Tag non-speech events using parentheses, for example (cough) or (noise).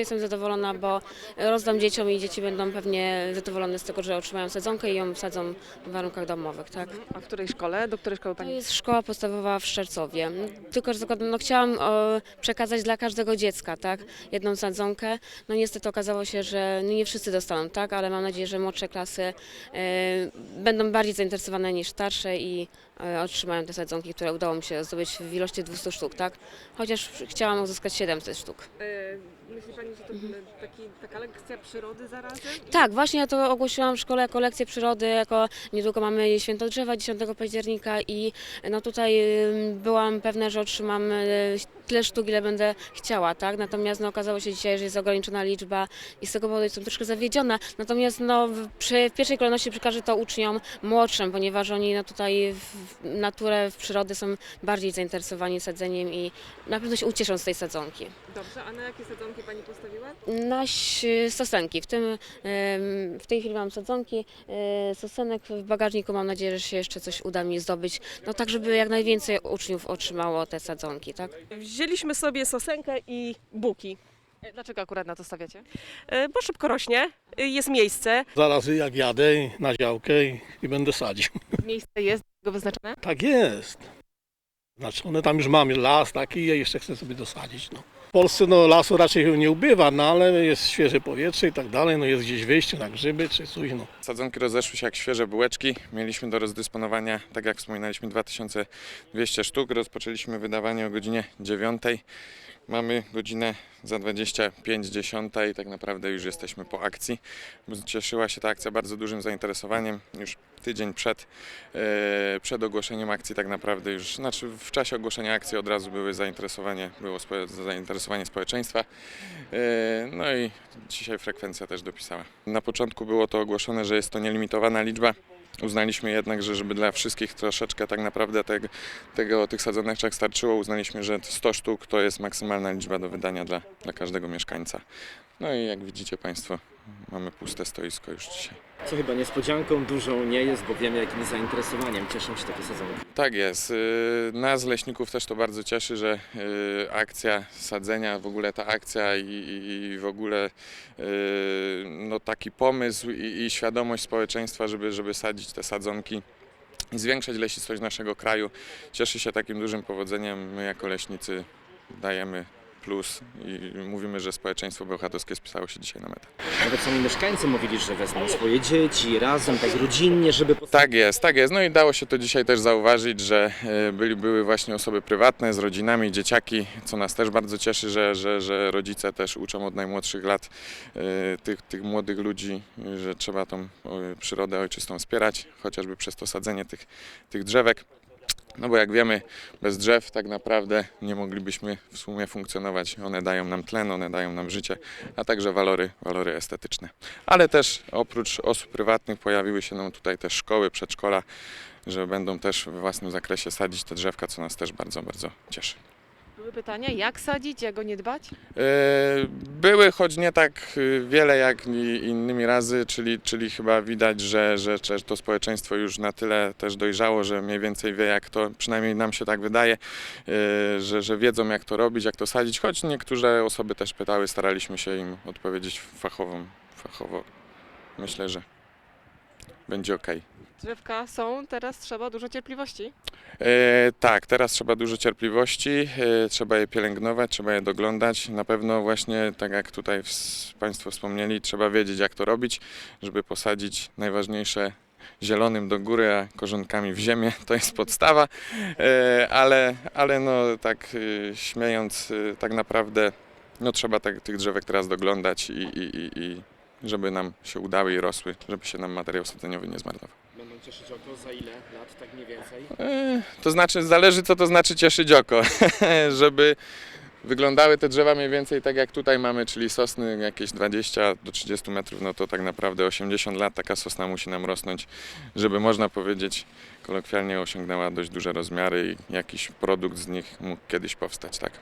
Jestem zadowolona, bo rozdam dzieciom i dzieci będą pewnie zadowolone z tego, że otrzymają sadzonkę i ją sadzą w warunkach domowych, tak? A w której szkole? Do której szkoły To pani? jest szkoła podstawowa w Szczercowie. Tylko, że zakładam, no, chciałam o, przekazać dla każdego dziecka, tak? Jedną sadzonkę. No niestety okazało się, że no, nie wszyscy dostaną, tak? Ale mam nadzieję, że młodsze klasy e, będą bardziej zainteresowane niż starsze i otrzymają te sadzonki, które udało mi się zdobyć w ilości 200 sztuk, tak? Chociaż chciałam uzyskać 700 sztuk. Myśli pani, że to taki, taka lekcja przyrody zarazem? Tak, właśnie ja to ogłosiłam w szkole jako lekcję przyrody, jako niedługo mamy święto drzewa 10 października i no tutaj byłam pewna, że otrzymam y, tyle sztuk, ile będę chciała, tak? Natomiast no, okazało się dzisiaj, że jest ograniczona liczba i z tego powodu jestem troszkę zawiedziona. Natomiast no, w, przy, w pierwszej kolejności przekażę to uczniom młodszym, ponieważ oni no, tutaj w naturę, w przyrodę są bardziej zainteresowani sadzeniem i na pewno się ucieszą z tej sadzonki. Dobrze, a na jakie sadzonki pani postawiła? Na sosenki. W, tym, w tej chwili mam sadzonki, e, sosenek w bagażniku. Mam nadzieję, że się jeszcze coś uda mi zdobyć, no tak, żeby jak najwięcej uczniów otrzymało te sadzonki, tak? Wzięliśmy sobie sosenkę i buki, Dlaczego akurat na to stawiacie? e, bo szybko rośnie, e, jest miejsce. Zaraz jak jadę na działkę i, i będę sadził. (laughs) Miejsce jest go wyznaczone? Tak jest. Znaczy one tam już mamy las taki, ja jeszcze chcę sobie dosadzić. No. W Polsce no, lasu raczej nie ubywa, no ale jest świeże powietrze i tak dalej, no jest gdzieś wyjście na grzyby czy coś, no. Sadzonki rozeszły się jak świeże bułeczki. Mieliśmy do rozdysponowania, tak jak wspominaliśmy, 2200 sztuk. Rozpoczęliśmy wydawanie o godzinie 9. Mamy godzinę za 25 10 i tak naprawdę już jesteśmy po akcji. Cieszyła się ta akcja bardzo dużym zainteresowaniem. Już tydzień przed, e, przed ogłoszeniem akcji tak naprawdę już, znaczy w czasie ogłoszenia akcji od razu były zainteresowanie, było zainteresowanie społeczeństwa. E, No i dzisiaj frekwencja też dopisała. Na początku było to ogłoszone, że jest to nielimitowana liczba. Uznaliśmy jednak, że żeby dla wszystkich troszeczkę tak naprawdę tego, tego tych sadzoneczek starczyło, uznaliśmy, że 100 sztuk to jest maksymalna liczba do wydania dla, dla każdego mieszkańca. No i jak widzicie Państwo, mamy puste stoisko już dzisiaj. Co chyba niespodzianką dużą nie jest, bo wiemy jakim zainteresowaniem cieszą się takie sadzonki. Tak jest. Y, Nas leśników też to bardzo cieszy, że y, akcja sadzenia, w ogóle ta akcja i w ogóle y, no, taki pomysł i, i świadomość społeczeństwa, żeby, żeby sadzić te sadzonki i zwiększać lesistość naszego kraju, cieszy się takim dużym powodzeniem. My jako leśnicy dajemy plus i mówimy, że społeczeństwo bełchatowskie spisało się dzisiaj na metę. Nawet sami mieszkańcy mówili, że wezmą swoje dzieci razem, tak rodzinnie, żeby Tak jest, tak jest. No i dało się to dzisiaj też zauważyć, że e, byli, były właśnie osoby prywatne z rodzinami, dzieciaki, co nas też bardzo cieszy, że, że, że rodzice też uczą od najmłodszych lat e, tych, tych młodych ludzi, e, że trzeba tą o, przyrodę ojczystą wspierać, chociażby przez to sadzenie tych, tych drzewek. No bo jak wiemy, bez drzew tak naprawdę nie moglibyśmy w sumie funkcjonować. One dają nam tlen, one dają nam życie, a także walory, walory estetyczne. Ale też oprócz osób prywatnych pojawiły się nam tutaj też szkoły, przedszkola, że będą też we własnym zakresie sadzić te drzewka, co nas też bardzo, bardzo cieszy. Były pytania, jak sadzić, jak o nie dbać? E, Były, choć nie tak y, wiele jak innymi razy, czyli, czyli chyba widać, że, że, to społeczeństwo już na tyle też dojrzało, że mniej więcej wie jak to, przynajmniej nam się tak wydaje, y, że, że wiedzą jak to robić, jak to sadzić, choć niektóre osoby też pytały, staraliśmy się im odpowiedzieć fachową, fachowo. Myślę, że będzie ok. Drzewka są, teraz trzeba dużo cierpliwości. E, tak, teraz trzeba dużo cierpliwości, e, trzeba je pielęgnować, trzeba je doglądać. Na pewno właśnie, tak jak tutaj Państwo wspomnieli, trzeba wiedzieć jak to robić, żeby posadzić najważniejsze zielonym do góry, a korzonkami w ziemię. (laughs) To jest podstawa, e, ale, ale no tak e, śmiejąc, e, tak naprawdę no trzeba tak, tych drzewek teraz doglądać i, i, i, i żeby nam się udały i rosły, żeby się nam materiał sadzeniowy nie zmarnował. Cieszyć oko za ile lat, tak mniej więcej? E, To znaczy, zależy co to znaczy cieszyć oko, (laughs) żeby wyglądały te drzewa mniej więcej tak jak tutaj mamy, czyli sosny jakieś 20 do 30 metrów, no to tak naprawdę 80 lat taka sosna musi nam rosnąć, żeby można powiedzieć kolokwialnie osiągnęła dość duże rozmiary i jakiś produkt z nich mógł kiedyś powstać, tak.